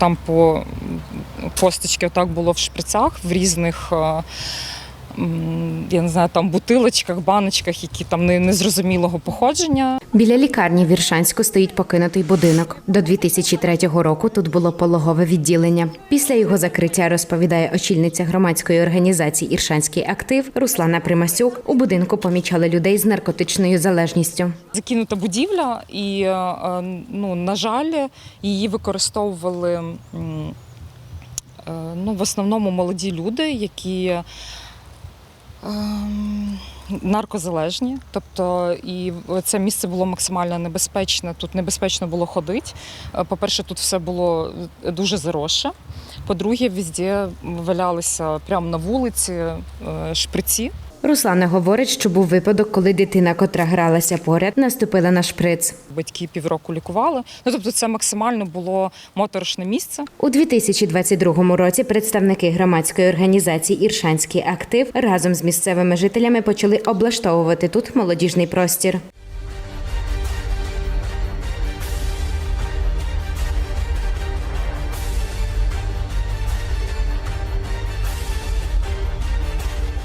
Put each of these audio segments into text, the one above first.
там по косточки отак було в шприцах в різних. Я не знаю, там бутилочках, баночках, які там незрозумілого походження. Біля лікарні в Іршанську стоїть покинутий будинок. До 2003 року тут було пологове відділення. Після його закриття розповідає очільниця громадської організації Іршанський актив Руслана Примасюк. У будинку помічали людей з наркотичною залежністю. закинута будівля, і е, е, ну, на жаль, її використовували е, ну, в основному молоді люди, які наркозалежні. Тобто, і це місце було максимально небезпечне. Тут небезпечно було ходити. Е, По-перше, тут все було дуже заросше. По-друге, везде валялися прямо на вулиці е, шприці. Руслана говорить, що був випадок, коли дитина, котра гралася поряд, наступила на шприц. Батьки півроку лікували. Ну тобто, це максимально було моторошне місце. У 2022 році представники громадської організації Іршанський актив разом з місцевими жителями почали облаштовувати тут молодіжний простір.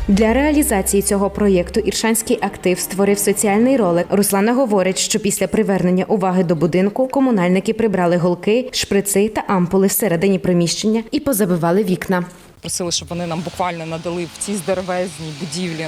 Для реалізації цього проєкту Іршанський актив створив соціальний ролик. Руслана говорить, що після привернення уваги до будинку комунальники прибрали голки, шприци та ампули всередині приміщення і позабивали вікна. Просили, щоб вони нам буквально надали в цій здоровезній будівлі.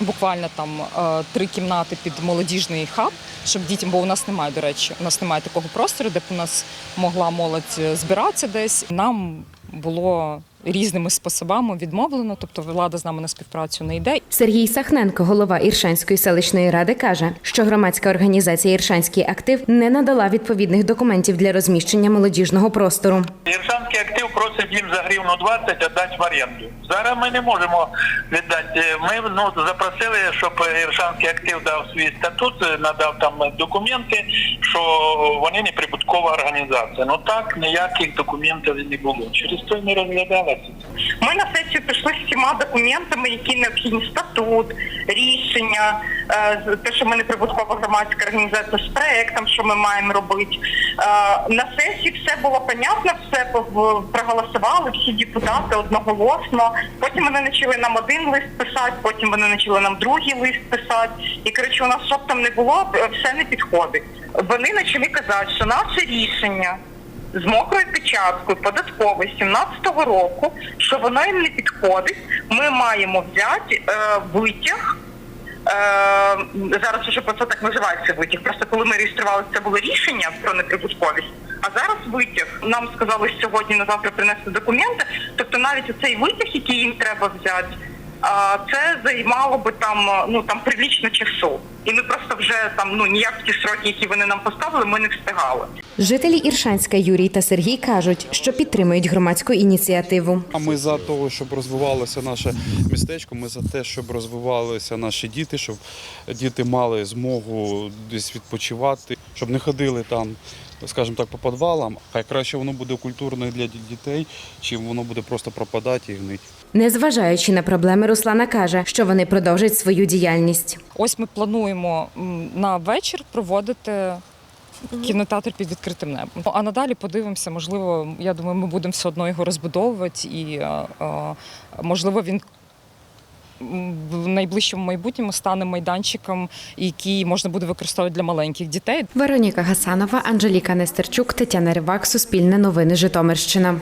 Буквально там е, три кімнати під молодіжний хаб, щоб дітям, бо у нас немає, до речі, у нас немає такого простору, де б у нас могла молодь е, збиратися десь. Нам було різними способами відмовлено, тобто влада з нами на співпрацю не йде. Сергій Сахненко, голова Іршанської селищної ради, каже, що громадська організація Іршанський актив не надала відповідних документів для розміщення молодіжного простору. Іршанський актив просить їм за гривну 20 віддати в оренду. Зараз ми не можемо віддати. Ми ну, запросили, щоб Іршанський актив дав свій статут, надав там документи, що вони не прибуткова організація. Ну так ніяких документів не було. Через то не розглядалося. Ми на сесію пішли з всіма документами, які необхідні статут, рішення, е, те, що ми не прибуткова громадська організація з проектом, що ми маємо робити. Е, На сесії все було понятно, все проголосували, всі депутати одноголосно. Потім вони почали нам один лист писати, потім вони почали нам другий лист писати. І коротше, у нас щоб там не було, е, все не підходить. Вони почали казати, що наше рішення з мокрою печаткою податкової 17-го року, що воно їм не підходить. Ми маємо взяти е, витяг. Е, зараз вже про це так називається витяг. Просто коли ми реєстрували, це було рішення про неприбутковість. А зараз витяг. Нам сказали сьогодні на завтра принести документи. Тобто навіть оцей витяг, який їм треба взяти, це займало би там е, ну там прилічно часу. І ми просто вже там ну ніяк ті сроки, які вони нам поставили, ми не встигали. Жителі Іршанська Юрій та Сергій кажуть, що підтримують громадську ініціативу. А ми за того, щоб розвивалося наше містечко. Ми за те, щоб розвивалися наші діти, щоб діти мали змогу десь відпочивати, щоб не ходили там, скажімо так, по підвалам. Хай краще воно буде культурною для дітей, чим воно буде просто пропадати і гнити. Незважаючи на проблеми, Руслана каже, що вони продовжать свою діяльність. Ось ми плануємо на вечір проводити. Кінотеатр під відкритим небом. А надалі подивимося, можливо, я думаю, ми будемо все одно його розбудовувати, і е, е, можливо він в найближчому майбутньому стане майданчиком, який можна буде використовувати для маленьких дітей. Вероніка Гасанова, Анжеліка Нестерчук, Тетяна Ривак, Суспільне новини Житомирщина.